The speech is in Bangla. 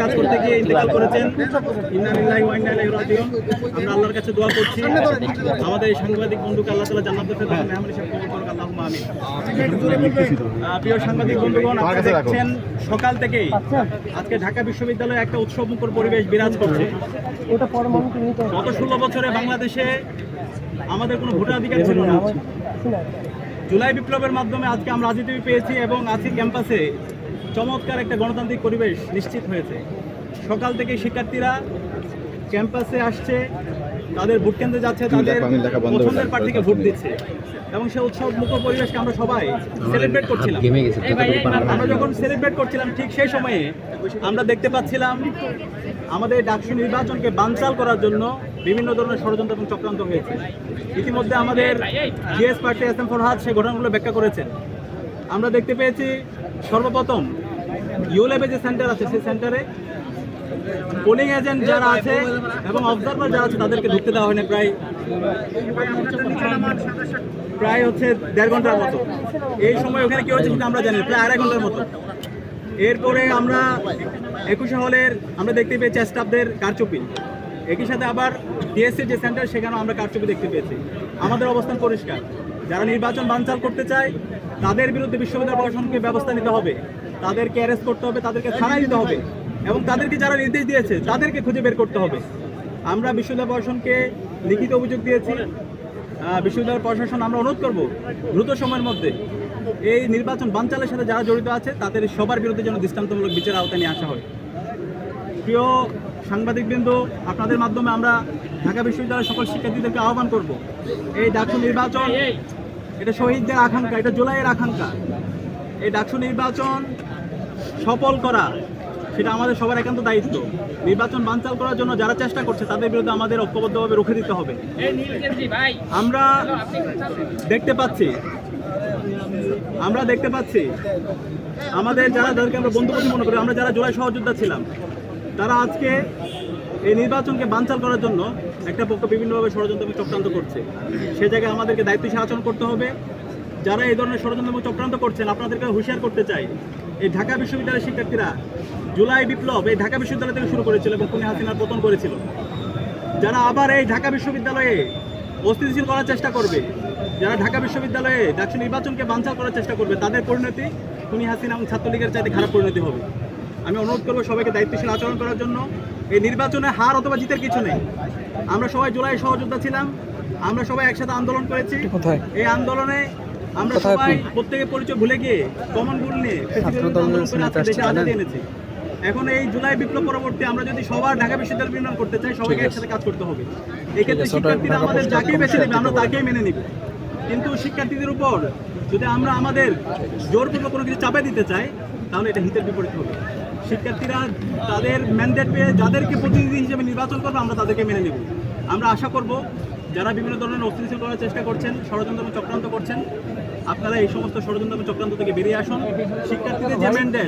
কাজ করতে গিয়ে ইন্তেকাল করেছেন। ইন্নালিল্লাহি ওয়া ইন্না ইলাইহি রাজিউন। আমরা আল্লাহর কাছে দোয়া করছি। আমাদের এই সাংবাদিক বন্ধুকে আল্লাহ তাআলা জান্নাতুল ফেরদৌস মেহমান হিসেবে কবুল করুক। আল্লাহুম্মা আমিন। প্রিয় সাংবাদিক বন্ধুগণ আপনারা দেখছেন সকাল থেকেই আজকে ঢাকা বিশ্ববিদ্যালয়ে একটা উৎসবমুখর পরিবেশ বিরাজ করছে। গত ষোলো বছরে বাংলাদেশে আমাদের কোনো ভোটাধিকার ছিল না। জুলাই বিপ্লবের মাধ্যমে আজকে আমরা রাজনীতি পেয়েছি এবং আজকে ক্যাম্পাসে। চমৎকার একটা গণতান্ত্রিক পরিবেশ নিশ্চিত হয়েছে। সকাল থেকে শিক্ষার্থীরা ক্যাম্পাসে আসছে তাদের ভোট কেন্দ্রে যাচ্ছে তাদের পছন্দের প্রার্থীকে ভোট দিচ্ছে। এবং সে উৎসব মুখ পরিবেশকে আমরা সবাই সেলিব্রেট করছিলাম। আমরা যখন সেলিব্রেট করছিলাম ঠিক সেই সময়ে আমরা দেখতে পাচ্ছিলাম আমাদের ডাকসু নির্বাচনকে বানচাল করার জন্য বিভিন্ন ধরনের ষড়যন্ত্র এবং চক্রান্ত হয়েছে। ইতিমধ্যে আমাদের GS party S M Farhad সেই ঘটনাগুলো ব্যাখ্যা করেছেন। আমরা দেখতে পেয়েছি সর্বপ্রথম ইউলেবে যে সেন্টার আছে, সেই সেন্টারে পোলিং এজেন্ট যারা আছে এবং অবজারভার যারা আছে, তাদেরকে ঢুকতে দেওয়া হয়নি প্রায় প্রায় হচ্ছে দেড় ঘণ্টার মতো। এই সময় ওখানে কি হচ্ছে সেটা আমরা জানি প্রায় আড়াই ঘণ্টার মতো। এরপরে আমরা একুশে হলের আমরা দেখতে পেয়েছি স্টাফদের কারচুপি। একই সাথে আবার ডিএসসি যে সেন্টার সেখানেও আমরা কারচুপি দেখতে পেয়েছি। আমাদের অবস্থান পরিষ্কার। যারা নির্বাচন বানচাল করতে চায়, তাদের বিরুদ্ধে বিশ্ববিদ্যালয় প্রশাসনকে ব্যবস্থা নিতে হবে। তাদেরকে অ্যারেস্ট করতে হবে, তাদেরকে ছাড়াই দিতে হবে। এবং তাদেরকে যারা নির্দেশ দিয়েছে, তাদেরকে খুঁজে বের করতে হবে। আমরা বিশ্ববিদ্যালয় প্রশাসনকে লিখিত অভিযোগ দিয়েছি। বিশ্ববিদ্যালয় প্রশাসন আমরা অনুরোধ করব, দ্রুত সময়ের মধ্যে এই নির্বাচন বানচালের সাথে যারা জড়িত আছে, তাদের সবার বিরুদ্ধে যেন দৃষ্টান্তমূলক বিচার আওতায় নিয়ে আসা হয়। প্রিয় সাংবাদিকবৃন্দ, আপনাদের মাধ্যমে আমরা ঢাকা বিশ্ববিদ্যালয়ের সকল শিক্ষার্থীদেরকে আহ্বান করব। এই ডাকসু নির্বাচন, এটা শহীদদের আকাঙ্ক্ষা, এটা জুলাইয়ের আকাঙ্ক্ষা। এই ডাকসু নির্বাচন সফল করা, সেটা আমাদের সবার একান্ত দায়িত্ব। নির্বাচন বানচাল করার জন্য যারা চেষ্টা করছে, তাদের বিরুদ্ধে আমাদের ঐক্যবদ্ধভাবে রুখে দিতে হবে। আমরা দেখতে পাচ্ছি, আমরা দেখতে পাচ্ছি, আমাদের যারা, যাদেরকে আমরা বন্ধু বন্ধু মনে করি, আমরা যারা জুলাই সহযোদ্ধা ছিলাম, তারা আজকে এই নির্বাচনকে বানচাল করার জন্য একটা পক্ষ বিভিন্নভাবে ষড়যন্ত্র এবং চক্রান্ত করছে। সে জায়গায় আমাদেরকে দায়িত্বশীল আচরণ করতে হবে। যারা এই ধরনের ষড়যন্ত্র এবং চক্রান্ত করছেন, আপনাদেরকে হুঁশিয়ার করতে চাই এই ঢাকা বিশ্ববিদ্যালয়ের শিক্ষার্থীরা জুলাই বিপ্লব এই ঢাকা বিশ্ববিদ্যালয় থেকে শুরু করেছিল এবং খুনি হাসিনার পতন করেছিল। যারা আবার এই ঢাকা বিশ্ববিদ্যালয়ে অস্থিতিশীল করার চেষ্টা করবে যারা ঢাকা বিশ্ববিদ্যালয়ে ডাকসু নির্বাচনকে বানচাল করার চেষ্টা করবে তাদের পরিণতি খুনি হাসিনা এবং ছাত্রলীগের চাইতে খারাপ পরিণতি হবে। আমি অনুরোধ করব সবাইকে দায়িত্বশীল আচরণ করার জন্য। এই নির্বাচনে হার অথবা জিতের কিছু নেই। আমরা সবাই জুলাই সহযোদ্ধা ছিলাম। আমরা সবাই একসাথে আন্দোলন করেছি। এই আন্দোলনে আমরা সবাই প্রত্যেকের পরিচয় ভুলে গিয়ে কমন গুল নিয়ে এনেছি এখন এই জুলাই বিপ্লব পরবর্তী আমরা যদি সবার ঢাকা বিশ্ববিদ্যালয় বিনিয়োগ করতে চাই সবাইকে একসাথে কাজ করতে হবে। এক্ষেত্রে শিক্ষার্থীরা আমাদের যাকেই বেছে নেবে আমরা তাকেই মেনে নিব। কিন্তু শিক্ষার্থীদের উপর যদি আমরা আমাদের জোরপূর্বক কোনো কিছু চাপে দিতে চাই তাহলে এটা হিতের বিপরীত হবে। শিক্ষার্থীরা তাদের ম্যান্ডেট পেয়ে যাদেরকে প্রতিনিধি হিসেবে নির্বাচন করবে আমরা তাদেরকে মেনে নেব। আমরা আশা করব যারা বিভিন্ন ধরনের অস্থিতিশীল করার চেষ্টা করছেন, ষড়যন্ত্র চক্রান্ত করছেন, আপনারা এই সমস্ত ষড়যন্ত্র চক্রান্ত থেকে বেরিয়ে আসুন। শিক্ষার্থীদের যে ম্যান্ডেট